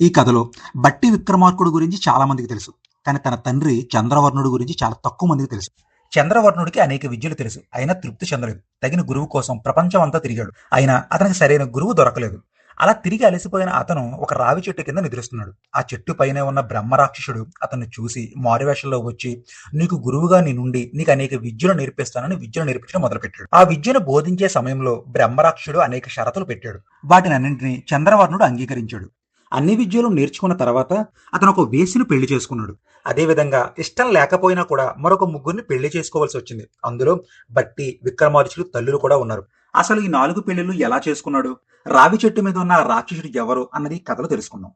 ఈ కథలో బట్టి విక్రమార్కుడు గురించి చాలా మందికి తెలుసు. కానీ తన తండ్రి చంద్రవర్ణుడు గురించి చాలా తక్కువ మందికి తెలుసు. చంద్రవర్ణుడికి అనేక విద్యలు తెలుసు. అయినా తృప్తి చెందలేదు. తగిన గురువు కోసం ప్రపంచం అంతా తిరిగాడు. అయినా అతనికి సరైన గురువు దొరకలేదు. అలా తిరిగి అలసిపోయిన అతను ఒక రావి చెట్టు కింద నిద్రిస్తున్నాడు. ఆ చెట్టు పైనే ఉన్న బ్రహ్మరాక్షసుడు అతన్ని చూసి మారువేషంలో వచ్చి నీకు గురువుగా నీ నుండి నీకు అనేక విద్యలు నేర్పిస్తానని విద్యను నేర్పించడం మొదలుపెట్టాడు. ఆ విద్యను బోధించే సమయంలో బ్రహ్మరాక్షసుడు అనేక షరతులు పెట్టాడు. వాటిని అన్నింటినీ చంద్రవర్ణుడు అంగీకరించాడు. అన్ని విద్యలు నేర్చుకున్న తర్వాత అతను ఒక వేసిని పెళ్ళి చేసుకున్నాడు. అదేవిధంగా ఇష్టం లేకపోయినా కూడా మరొక ముగ్గురిని పెళ్ళి చేసుకోవాల్సి వచ్చింది. అందులో బట్టి విక్రమార్చులు తల్లులు కూడా ఉన్నారు. అసలు ఈ నాలుగు పెళ్ళిళ్ళు ఎలా చేసుకున్నాడు? రావి చెట్టు మీద ఉన్న రాక్షసుడు ఎవరు అన్నది కథలో తెలుసుకున్నాం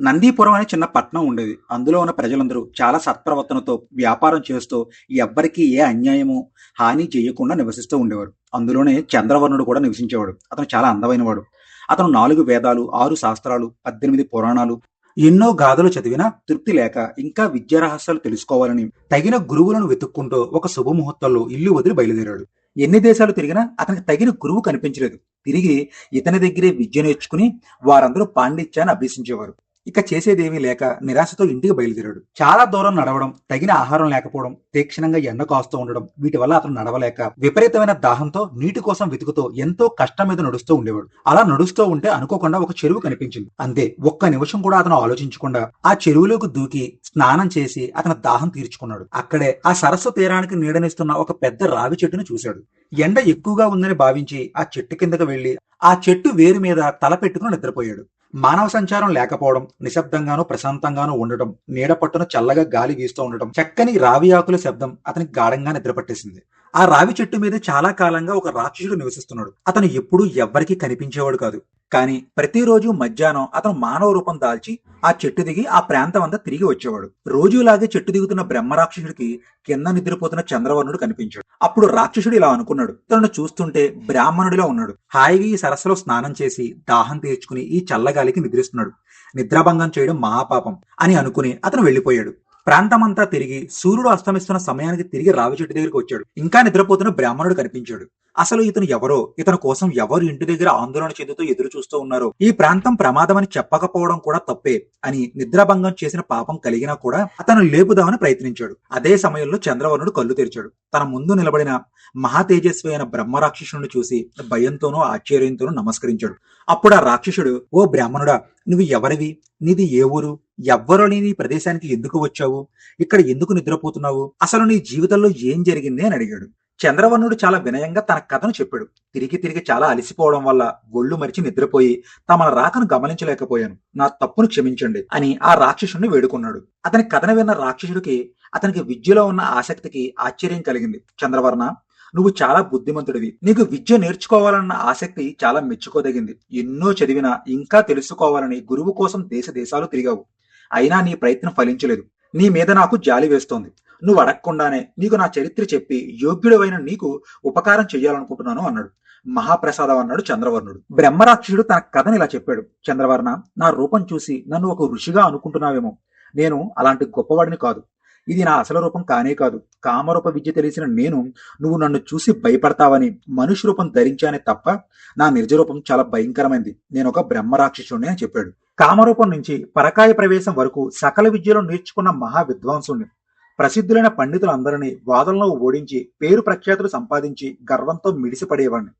నందీపురం అనే చిన్న పట్టణం ఉండేది. అందులో ఉన్న ప్రజలందరూ చాలా సత్ప్రవర్తనతో వ్యాపారం చేస్తూ ఎవ్వరికీ ఏ అన్యాయము హాని చేయకుండా నివసిస్తూ ఉండేవారు. అందులోనే చంద్రవర్ణుడు కూడా నివసించేవాడు. అతను చాలా అందమైనవాడు. అతను నాలుగు వేదాలు ఆరు శాస్త్రాలు పద్దెనిమిది పురాణాలు ఎన్నో గాథలు చదివినా తృప్తి లేక ఇంకా విద్యా రహస్యాలు తెలుసుకోవాలని తగిన గురువులను వెతుక్కుంటూ ఒక శుభముహూర్తంలో ఇల్లు వదిలి బయలుదేరాడు. ఎన్ని దేశాలు తిరిగినా అతనికి తగిన గురువు కనిపించలేదు. తిరిగి ఇతని దగ్గరే విద్య నేర్చుకుని వారందరూ పాండిత్యాన్ని అభ్యసించేవారు. ఇక చేసేదేమీ లేక నిరాశతో ఇంటికి బయలుదేరాడు. చాలా దూరం నడవడం తగిన ఆహారం లేకపోవడం తీక్షణంగా ఎండ కాస్తూ ఉండడం వీటి వల్ల అతను నడవలేక విపరీతమైన దాహంతో నీటి కోసం వెతుకుతూ ఎంతో కష్టం మీద నడుస్తూ ఉండేవాడు. అలా నడుస్తూ ఉంటే అనుకోకుండా ఒక చెరువు కనిపించింది. అంతే ఒక్క నిమిషం కూడా అతను ఆలోచించకుండా ఆ చెరువులోకి దూకి స్నానం చేసి అతని దాహం తీర్చుకున్నాడు. అక్కడే ఆ సరస్సు తీరానికి నీడనిస్తున్న ఒక పెద్ద రావి చెట్టును చూశాడు. ఎండ ఎక్కువగా ఉందని భావించి ఆ చెట్టు కిందకు వెళ్ళి ఆ చెట్టు వేరు మీద తల పెట్టుకుని నిద్రపోయాడు. మానవ సంచారం లేకపోవడం నిశ్శబ్దంగానూ ప్రశాంతంగానూ ఉండటం నీడ పట్టున చల్లగా గాలి వీస్తూ ఉండటం చక్కని రావి ఆకుల శబ్దం అతనికి గాఢంగా నిద్రపట్టేసింది. ఆ రావి చెట్టు మీద చాలా కాలంగా ఒక రాక్షసుడు నివసిస్తున్నాడు. అతను ఎప్పుడూ ఎవ్వరికీ కనిపించేవాడు కాదు. కానీ ప్రతిరోజు మధ్యాహ్నం అతను మానవ రూపం దాల్చి ఆ చెట్టు దిగి ఆ ప్రాంతం అంతా తిరిగి వచ్చేవాడు. రోజులాగే చెట్టు దిగుతున్న బ్రహ్మ రాక్షసుడికి కింద నిద్రపోతున్న చంద్రవర్ణుడు కనిపించాడు. అప్పుడు రాక్షసుడు ఇలా అనుకున్నాడు. తనను చూస్తుంటే బ్రాహ్మణుడిలా ఉన్నాడు. హాయిగా ఈ సరస్సులో స్నానం చేసి దాహం తీర్చుకుని ఈ చల్లగాలికి నిద్రిస్తున్నాడు. నిద్రాభంగం చేయడం మహాపాపం అని అనుకుని అతను వెళ్ళిపోయాడు ప్రాంతమంతా తిరిగి సూర్యుడు అస్తమిస్తున్న సమయానికి తిరిగి రావి చెట్టు దగ్గరికి వచ్చాడు. ఇంకా నిద్రపోతున్న బ్రాహ్మణుడు కనిపించాడు. అసలు ఇతను ఎవరో? ఇతని కోసం ఎవరు ఇంటి దగ్గర ఆందోళన చెందుతూ ఎదురు చూస్తూ ఉన్నారో? ఈ ప్రాంతం ప్రమాదమని చెప్పకపోవడం కూడా తప్పే అని నిద్రాభంగం చేసిన పాపం కలిగినా కూడా అతను లేపుదామని ప్రయత్నించాడు. అదే సమయంలో చంద్రవర్ణుడు కళ్ళు తెరిచాడు. తన ముందు నిలబడిన మహాతేజస్వి అయిన బ్రహ్మరాక్షసుని చూసి భయంతోనూ ఆశ్చర్యంతోనూ నమస్కరించాడు. అప్పుడు ఆ రాక్షసుడు ఓ బ్రాహ్మణుడా నువ్వు ఎవరివి? నీది ఏ ఊరు? ఎవ్వరో లేని ప్రదేశానికి ఎందుకు వచ్చావు? ఇక్కడ ఎందుకు నిద్రపోతున్నావు? అసలు నీ జీవితంలో ఏం జరిగింది? అని అడిగాడు. చంద్రవర్ణుడు చాలా వినయంగా తన కథను చెప్పాడు. తిరిగి తిరిగి చాలా అలసిపోవడం వల్ల ఒళ్ళు మరిచి నిద్రపోయి తమ రాకను గమనించలేకపోయాను. నా తప్పును క్షమించండి అని ఆ రాక్షసుని వేడుకున్నాడు. అతని కథను విన్న రాక్షసుడికి అతనికి విద్యలో ఉన్న ఆసక్తికి ఆశ్చర్యం కలిగింది. చంద్రవర్ణ నువ్వు చాలా బుద్ధిమంతుడివి. నీకు విద్య నేర్చుకోవాలన్న ఆసక్తి చాలా మెచ్చుకోదగింది. ఎన్నో చదివినా ఇంకా తెలుసుకోవాలని గురువు కోసం దేశ దేశాలు తిరిగావు. అయినా నీ ప్రయత్నం ఫలించలేదు. నీ మీద నాకు జాలి వేస్తోంది. నువ్వు అడగకుండానే నీకు నా చరిత్ర చెప్పి యోగ్యుడవైన నీకు ఉపకారం చెయ్యాలనుకుంటున్నాను అన్నాడు. మహాప్రసాదం అన్నాడు చంద్రవర్ణుడు. బ్రహ్మరాక్షసుడు తన కథను ఇలా చెప్పాడు. చంద్రవర్ణ నా రూపం చూసి నన్ను ఒక ఋషిగా అనుకుంటున్నావేమో. నేను అలాంటి గొప్పవాడిని కాదు. ఇది నా అసలు రూపం కానే కాదు. కామరూప విద్య తెలిసిన నేను నువ్వు నన్ను చూసి భయపడతావని మనుష్య రూపం ధరించానే తప్ప నా నిర్జరూపం రూపం చాలా భయంకరమైంది. నేను ఒక బ్రహ్మరాక్షసుడిని అని చెప్పాడు. కామరూపం నుంచి పరకాయ ప్రవేశం వరకు సకల విద్యలో నేర్చుకున్న మహా విద్వాంసుని ప్రసిద్ధులైన పండితులందరినీ వాదనలో ఓడించి పేరు ప్రఖ్యాతులు సంపాదించి గర్వంతో మిడిసిపడేవాడిని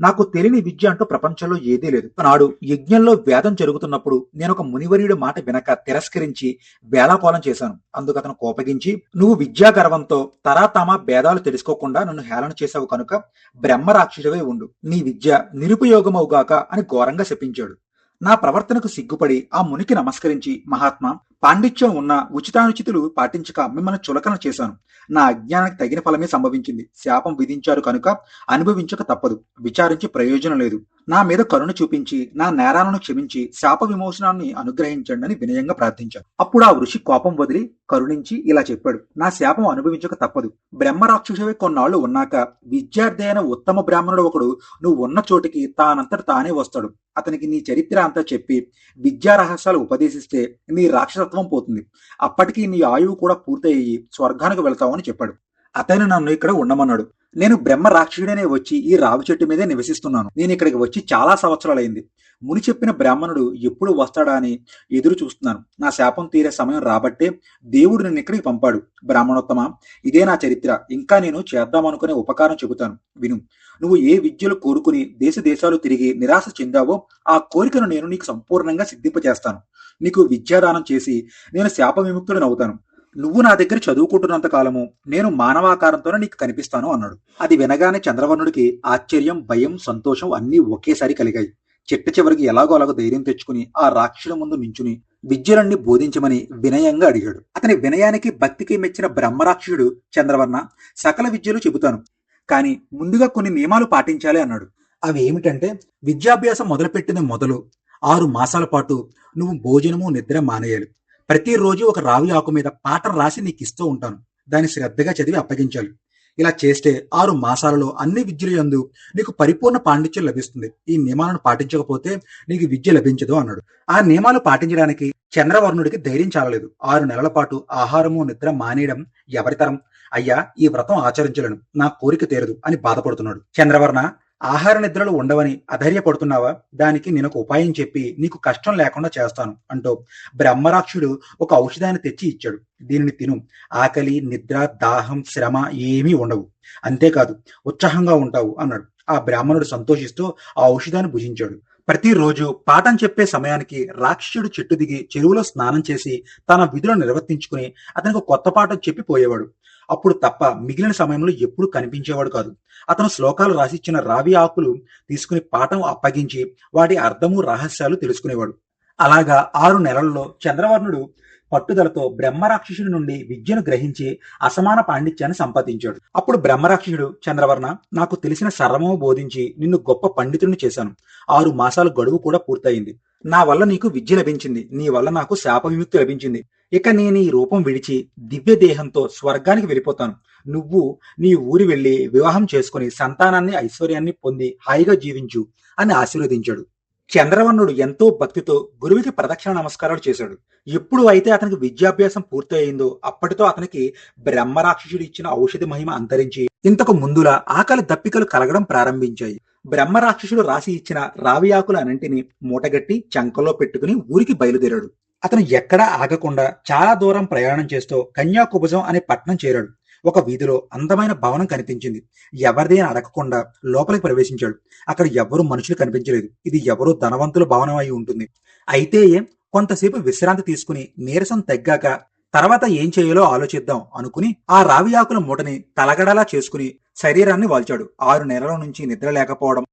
నాకు తెలియని విద్య అంటూ ప్రపంచంలో ఏదీ లేదు. నాడు యజ్ఞంలో వేదం జరుగుతున్నప్పుడు నేను ఒక మునివర్యుడి మాట వినక తిరస్కరించి వేళాకోలం చేశాను. అందుకు అతను కోపగించి నువ్వు విద్యా గర్వంతో తరాతమ భేదాలు తెలుసుకోకుండా నన్ను హేళన చేశావు కనుక బ్రహ్మరాక్షసువే ఉండు. నీ విద్య నిరుపయోగమవుగాక అని ఘోరంగా శపించాడు. నా ప్రవర్తనకు సిగ్గుపడి ఆ మునికి నమస్కరించి మహాత్మా పాండిత్యం ఉన్న ఉచితానుచితులు పాటించక మిమ్మల్ని చులకన చేశాను. నా అజ్ఞానానికి తగిన ఫలమే సంభవించింది. శాపం విధించారు కనుక అనుభవించక తప్పదు. విచారించి ప్రయోజనం లేదు. నా మీద కరుణ చూపించి నా నేరాలను క్షమించి శాప విమోచనాన్ని అనుగ్రహించండి అని వినయంగా ప్రార్థించాను అప్పుడు ఆ ఋషి కోపం వదిలి కరుణించి ఇలా చెప్పాడు నా శాపం అనుభవించక తప్పదు. బ్రహ్మ రాక్షసవే కొన్నాళ్ళు ఉన్నాక విద్యార్థి అయిన ఉత్తమ బ్రాహ్మణుడు ఒకడు నువ్వు ఉన్న చోటికి తానంతట తానే వస్తాడు. అతనికి నీ చరిత్ర అంతా చెప్పి విద్యా రహస్యాలు ఉపదేశిస్తే నీ రాక్షసత్వం పోతుంది. అప్పటికి నీ ఆయువు కూడా పూర్తయ్యి స్వర్గానికి వెళ్తావని చెప్పాడు. అతను నన్ను ఇక్కడ ఉండమన్నాడు. నేను బ్రహ్మ రాక్షసుడనే వచ్చి ఈ రావి చెట్టు మీదే నివసిస్తున్నాను. నేను ఇక్కడికి వచ్చి చాలా సంవత్సరాలైంది. ముని చెప్పిన బ్రాహ్మణుడు ఎప్పుడు వస్తాడా అని ఎదురు చూస్తున్నాను. నా శాపం తీరే సమయం రాబట్టే దేవుడు నిన్ను ఇక్కడికి పంపాడు. బ్రాహ్మణోత్తమ ఇదే నా చరిత్ర. ఇంకా నేను చేద్దామనుకునే ఉపకారం చెబుతాను. విను నువ్వు ఏ విద్యలు కోరుకుని దేశ దేశాలు తిరిగి నిరాశ చెందావో ఆ కోరికను నేను నీకు సంపూర్ణంగా సిద్ధింపజేస్తాను. నీకు విద్యాదానం చేసి నేను శాప విముక్తుడిని అవుతాను. నువ్వు నా దగ్గర చదువుకుంటున్నంత కాలము నేను మానవాకారంతోనే నీకు కనిపిస్తాను అన్నాడు. అది వినగానే చంద్రవర్ణుడికి ఆశ్చర్యం భయం సంతోషం అన్నీ ఒకేసారి కలిగాయి. చిట్ట చివరికి ఎలాగో అలాగో ధైర్యం తెచ్చుకుని ఆ రాక్షసుల ముందు నించుని విద్యలన్నీ బోధించమని వినయంగా అడిగాడు. అతని వినయానికి భక్తికి మెచ్చిన బ్రహ్మరాక్షసుడు చంద్రవర్ణ సకల విద్యలు చెబుతాను కానీ ముందుగా కొన్ని నియమాలు పాటించాలి అన్నాడు. అవి ఏమిటంటే విద్యాభ్యాసం మొదలుపెట్టిన మొదలు ఆరు మాసాల పాటు నువ్వు భోజనము నిద్ర మానేయాలి. ప్రతిరోజు ఒక రావి ఆకు మీద పాట రాసి నీకు ఇస్తూ ఉంటాను. దాన్ని శ్రద్ధగా చదివి అప్పగించాలి. ఇలా చేస్తే ఆరు మాసాలలో అన్ని విద్యల యందు నీకు పరిపూర్ణ పాండిత్యం లభిస్తుంది. ఈ నియమాలను పాటించకపోతే నీకు విద్య లభించదు అన్నాడు. ఆ నియమాలు పాటించడానికి చంద్రవర్ణుడికి ధైర్యం చాలలేదు. ఆరు నెలల పాటు ఆహారము నిద్ర మానేయడం ఎవరితరం అయ్యా ఈ వ్రతం ఆచరించలేను. నా కోరిక తీరదు అని బాధపడుతున్నాడు. చంద్రవర్ణ ఆహార నిద్రలు ఉండవని అధైర్యపడుతున్నావా? దానికి నేనొక ఉపాయం చెప్పి నీకు కష్టం లేకుండా చేస్తాను అంటూ బ్రహ్మరాక్షుడు ఒక ఔషధాన్ని తెచ్చి ఇచ్చాడు. దీనిని తిను. ఆకలి నిద్ర దాహం శ్రమ ఏమీ ఉండవు. అంతేకాదు ఉత్సాహంగా ఉంటావు అన్నాడు. ఆ బ్రాహ్మణుడు సంతోషిస్తూ ఆ ఔషధాన్ని భుజించాడు. ప్రతిరోజు పాఠం చెప్పే సమయానికి రాక్షసుడు చెట్టు దిగి చెరువులో స్నానం చేసి తన విధులను నిర్వర్తించుకుని అతనికి కొత్త పాఠం చెప్పి పోయేవాడు. అప్పుడు తప్ప మిగిలిన సమయంలో ఎప్పుడు కనిపించేవాడు కాదు. అతను శ్లోకాలు రాసిచ్చిన రావి ఆకులు తీసుకుని పాఠం అప్పగించి వాటి అర్థము రహస్యాలు తెలుసుకునేవాడు. అలాగా ఆరు నెలల్లో చంద్రవర్ణుడు పట్టుదలతో బ్రహ్మరాక్షసుడి నుండి విద్యను గ్రహించి అసమాన పాండిత్యాన్ని సంపాదించాడు. అప్పుడు బ్రహ్మరాక్షసుడు చంద్రవర్ణ నాకు తెలిసిన సర్వము బోధించి నిన్ను గొప్ప పండితుడిని చేశాను. ఆరు మాసాల గడువు కూడా పూర్తయింది. నా వల్ల నీకు విద్య లభించింది. నీ వల్ల నాకు శాప విముక్తి లభించింది. ఇక నేను ఈ రూపం విడిచి దివ్య దేహంతో స్వర్గానికి వెళ్ళిపోతాను. నువ్వు నీ ఊరి వెళ్ళి వివాహం చేసుకుని సంతానాన్ని ఐశ్వర్యాన్ని పొంది హాయిగా జీవించు అని ఆశీర్వదించాడు. చంద్రవర్ణుడు ఎంతో భక్తితో గురువుకి ప్రదక్షిణ నమస్కారాలు చేశాడు. ఎప్పుడు అయితే అతనికి విద్యాభ్యాసం పూర్తయిందో అప్పటితో అతనికి బ్రహ్మరాక్షసుడు ఇచ్చిన ఔషధి మహిమ అంతరించి ఇంతకు ముందులా ఆకలి దప్పికలు కలగడం ప్రారంభించాయి. బ్రహ్మరాక్షసుడు రాసి ఇచ్చిన రావి ఆకుల అన్నింటినీ మూటగట్టి చంకలో పెట్టుకుని ఊరికి బయలుదేరాడు. అతను ఎక్కడా ఆగకుండా చాలా దూరం ప్రయాణం చేస్తూ కన్యాకుభుజం అనే పట్టణం చేరాడు. ఒక వీధిలో అందమైన భవనం కనిపించింది. ఎవరిదైనా అడగకుండా లోపలికి ప్రవేశించాడు. అక్కడ ఎవరు మనుషులు కనిపించలేదు. ఇది ఎవరో ధనవంతుల భవనం అయి ఉంటుంది. అయితే కొంతసేపు విశ్రాంతి తీసుకుని నీరసం తగ్గాక తర్వాత ఏం చేయాలో ఆలోచిద్దాం అనుకుని ఆ రావి ఆకుల మూటని తలగడలా చేసుకుని శరీరాన్ని వాల్చాడు. ఆరు నెలల నుంచి నిద్ర లేకపోవడం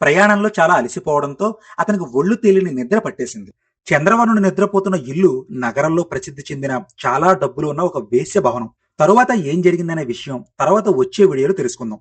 ప్రయాణంలో చాలా అలసిపోవడంతో అతనికి ఒళ్ళు తేలిని నిద్ర పట్టేసింది. చంద్రవనుడు నిద్రపోతున్న ఇల్లు నగరంలో ప్రసిద్ధి చెందిన చాలా డబ్బులు ఉన్న ఒక వేశ్య భవనం తరువాత ఏం జరిగిందనే విషయం తర్వాత వచ్చే వీడియోలో తెలుసుకుందాం.